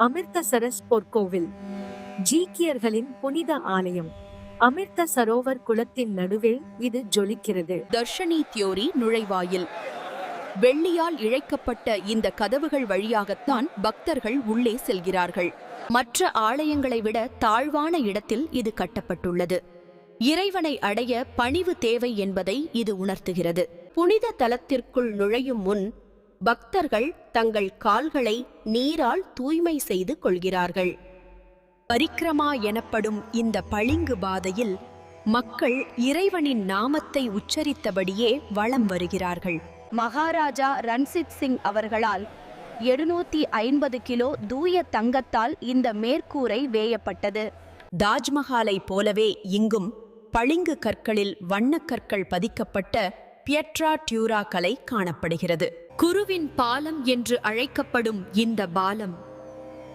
அமிர்தசரஸ் பொற்கோவில் ஜீக்கியர்களின் புனித ஆலயம். அமிர்த சரோவர் குளத்தின் நடுவே இது ஜொலிக்கிறது. தர்ஷனி தியோரி நுழைவாயில். வெள்ளியால் இழைக்கப்பட்ட இந்த கதவுகள் வழியாகத்தான் பக்தர்கள் உள்ளே செல்கிறார்கள். மற்ற ஆலயங்களை விட தாழ்வான இடத்தில் இது கட்டப்பட்டுள்ளது. இறைவனை அடைய பணிவு தேவை என்பதை இது உணர்த்துகிறது. புனித தலத்திற்குள் நுழையும் முன் பக்தர்கள் தங்கள் கால்களை நீரால் தூய்மை செய்து கொள்கிறார்கள். பரிக்ரமா எனப்படும் இந்த பளிங்கு பாதையில் மக்கள் இறைவனின் நாமத்தை உச்சரித்தபடியே வலம் வருகிறார்கள். மகாராஜா ரன்சித் சிங் அவர்களால் எழுநூத்தி ஐம்பது கிலோ தூய தங்கத்தால் இந்த மேற்கூரை வேயப்பட்டது. தாஜ்மஹாலை போலவே இங்கும் பளிங்கு கற்களில் வண்ணக்கற்கள் பதிக்கப்பட்ட பியட்ரா டியூரா கலை காணப்படுகிறது. குருவின் பாலம் என்று அழைக்கப்படும் இந்த பாலம்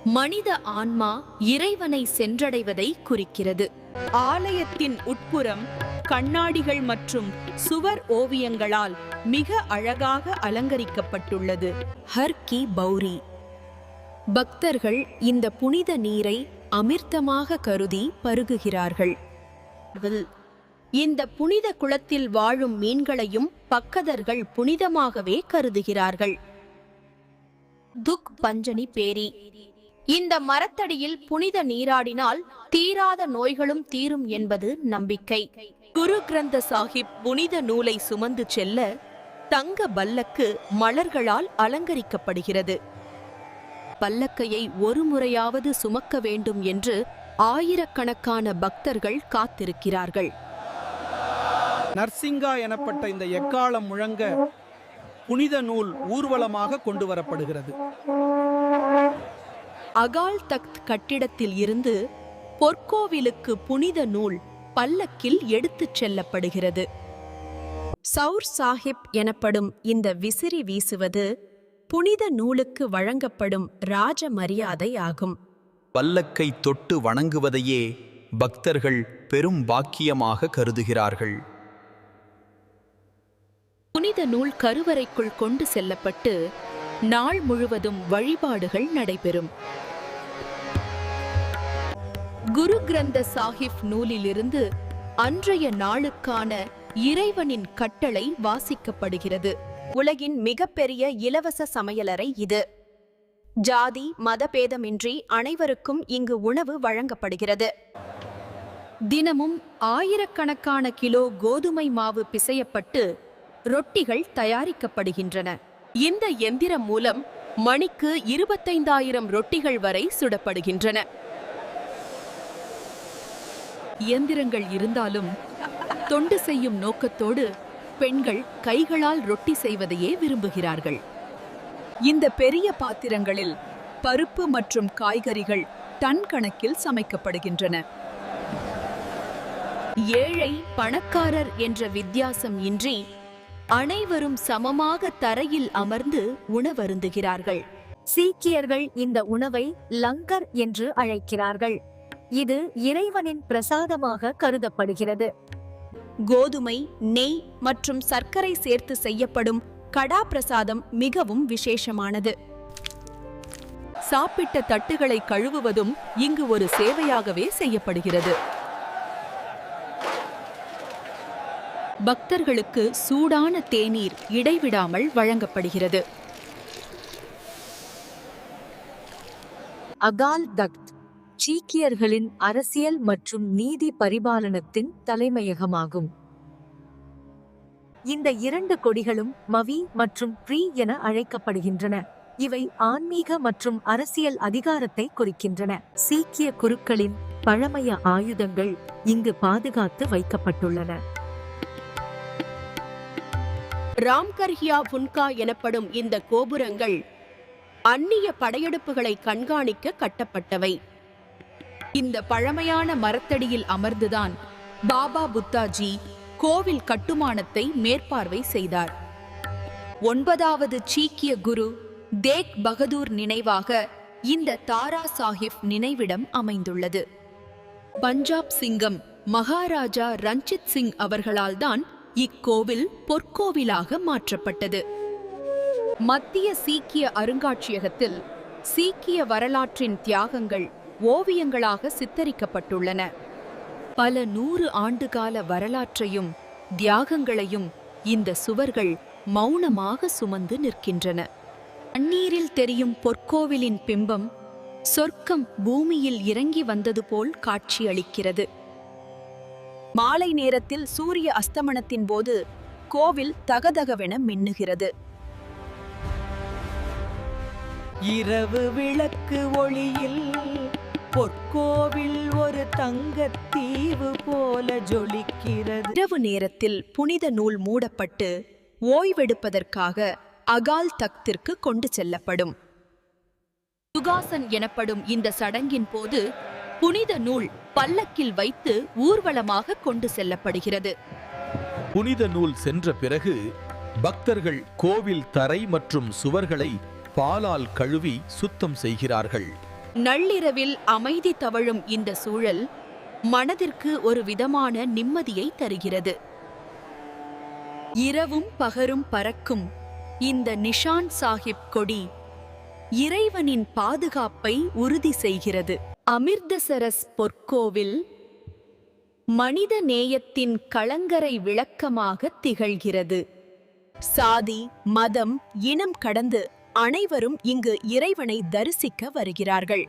மனித ஆன்மா இறைவனை சென்றடைவதை குறிக்கிறது. ஆலயத்தின் உட்புறம் கண்ணாடிகள் மற்றும் சுவர் ஓவியங்களால் மிக அழகாக அலங்கரிக்கப்பட்டுள்ளது. ஹர்கி பௌரி. பக்தர்கள் இந்த புனித நீரை அமிர்தமாக கருதி பருகுகிறார்கள். இந்த புனித குளத்தில் வாழும் மீன்களையும் பக்கதர்கள் புனிதமாகவே கருதுகிறார்கள். துக் பஞ்சனி பேரி. இந்த மரத்தடியில் புனித நீராடினால் தீராத நோய்களும் தீரும் என்பது நம்பிக்கை. குரு கிரந்த சாஹிப் புனித நூலை சுமந்து செல்ல தங்க பல்லக்கு மலர்களால் அலங்கரிக்கப்படுகிறது. பல்லக்கையை ஒரு முறையாவது சுமக்க வேண்டும் என்று ஆயிரக்கணக்கான பக்தர்கள் காத்திருக்கிறார்கள். நர்சிங்கா எனப்பட்ட இந்த எக்காலம் முழங்க புனித நூல் ஊர்வலமாக கொண்டு வரப்படுகிறது அகால் தக்த் கட்டிடத்தில் இருந்து பொற்கோவிலுக்கு புனித நூல் பல்லக்கில் எடுத்துச் செல்லப்படுகிறது. சௌர் சாஹிப் எனப்படும் இந்த விசிறி வீசுவது புனித நூலுக்கு வழங்கப்படும் ராஜ மரியாதை ஆகும். பல்லக்கை தொட்டு வணங்குவதையே பக்தர்கள் பெரும் பாக்கியமாக கருதுகிறார்கள். புனித நூல் கருவறைக்குள் கொண்டு செல்லப்பட்டு நாள் முழுவதும் வழிபாடுகள் நடைபெறும். குரு கிரந்த சாஹிப் நூலிலிருந்து அன்றைய நாளுக்கான இறைவனின் கட்டளை வாசிக்கப்படுகிறது. உலகின் மிகப்பெரிய இலவச சமையலறை இது. ஜாதி மதபேதமின்றி அனைவருக்கும் இங்கு உணவு வழங்கப்படுகிறது. தினமும் ஆயிரக்கணக்கான கிலோ கோதுமை மாவு பிசையப்பட்டு ரொட்டிகள் தயாரிக்கப்படுகின்றன. இந்த எந்திரம் மூலம் மணிக்கு இருபத்தைந்தாயிரம் ரொட்டிகள் வரை சுடப்படுகின்றன. இயந்திரங்கள் இருந்தாலும் தொண்டு செய்யும் நோக்கத்தோடு பெண்கள் கைகளால் ரொட்டி செய்வதையே விரும்புகிறார்கள். இந்த பெரிய பாத்திரங்களில் பருப்பு மற்றும் காய்கறிகள் டன் கணக்கில் சமைக்கப்படுகின்றன. ஏழை பணக்காரர் என்ற வித்தியாசம் இன்றி அனைவரும் சமமாக தரையில் அமர்ந்து உணவருந்துகிறார்கள். சீக்கியர்கள் இந்த உணவை லங்கர் என்று அழைக்கிறார்கள். இது இறைவனின் பிரசாதமாக கருதப்படுகிறது. கோதுமை நெய் மற்றும் சர்க்கரை சேர்த்து செய்யப்படும் கடா பிரசாதம் மிகவும் விசேஷமானது. சாப்பிட்ட தட்டுகளை கழுவுவதும் இங்கு ஒரு சேவையாகவே செய்யப்படுகிறது. பக்தர்களுக்கு சூடான தேநீர் இடைவிடாமல் வழங்கப்படுகிறது. அகால் தக்த் சீக்கியர்களின் அரசியல் மற்றும் நீதி பரிபாலனத்தின் தலைமையகமாகும். இந்த இரண்டு கொடிகளும் மவி மற்றும் ப்ரீ என அழைக்கப்படுகின்றன. இவை ஆன்மீக மற்றும் அரசியல் அதிகாரத்தை குறிக்கின்றன. சீக்கிய குருக்களின் பழமைய ஆயுதங்கள் இங்கு பாதுகாத்து வைக்கப்பட்டுள்ளன. ராம்கர்ஹியா புன்கா எனப்படும் இந்த கோபுரங்கள் அந்நிய படையெடுப்புகளை கண்காணிக்க கட்டப்பட்டவை. இந்த பழமையான மரத்தடியில் அமர்ந்துதான் பாபா புத்தாஜி கோவில் கட்டுமானத்தை மேற்பார்வை செய்தார். ஒன்பதாவது சீக்கிய குரு தேக் பகதூர் நினைவாக இந்த தாரா சாஹிப் நினைவிடம் அமைந்துள்ளது. பஞ்சாப் சிங்கம் மகாராஜா ரஞ்சித் சிங் அவர்களால் தான் இக்கோவில் பொற்கோவிலாக மாற்றப்பட்டது. மத்திய சீக்கிய அருங்காட்சியகத்தில் சீக்கிய வரலாற்றின் தியாகங்கள் ஓவியங்களாக சித்தரிக்கப்பட்டுள்ளன. பல நூறு ஆண்டுகால வரலாற்றையும் தியாகங்களையும் இந்த சுவர்கள் மௌனமாக சுமந்து நிற்கின்றன. தண்ணீரில் தெரியும் பொற்கோவிலின் பிம்பம் சொர்க்கம் பூமியில் இறங்கி வந்தது போல் காட்சியளிக்கிறது. மாலை நேரத்தில் சூரிய அஸ்தமனத்தின் போது கோவில் தகதகவென மின்னுகிறது. இரவு விளக்கு ஒளியில் பொற்கோவில் ஒரு தங்கத்தீவு போல ஜொலிக்கிறது. இரவு நேரத்தில் புனித நூல் மூடப்பட்டு ஓய்வெடுப்பதற்காக அகால் தக்திற்கு கொண்டு செல்லப்படும். சுகாசன் எனப்படும் இந்த சடங்கின் போது புனித நூல் பல்லக்கில் வைத்து ஊர்வலமாக கொண்டு செல்லப்படுகிறது. புனித நூல் சென்ற பிறகு பக்தர்கள் கோவில் தரை மற்றும் சுவர்களை பாலால் கழுவி சுத்தம் செய்கிறார்கள். நள்ளிரவில் அமைதி தவழும் இந்த சூழல் மனதிற்கு ஒரு விதமான நிம்மதியை தருகிறது. இரவும் பகரும் பறக்கும் இந்த நிஷான் சாஹிப் கொடி இறைவனின் பாதுகாப்பை உறுதி செய்கிறது. அமிர்தசரஸ் பொற்கோவில் மனித நேயத்தின் கலங்கரை விளக்கமாக திகழ்கிறது. சாதி மதம் இனம் கடந்து அனைவரும் இங்கு இறைவனை தரிசிக்க வருகிறார்கள்.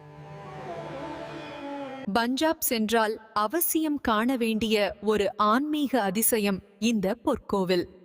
பஞ்சாப் சென்றால் அவசியம் காண வேண்டிய ஒரு ஆன்மீக அதிசயம் இந்த பொற்கோவில்.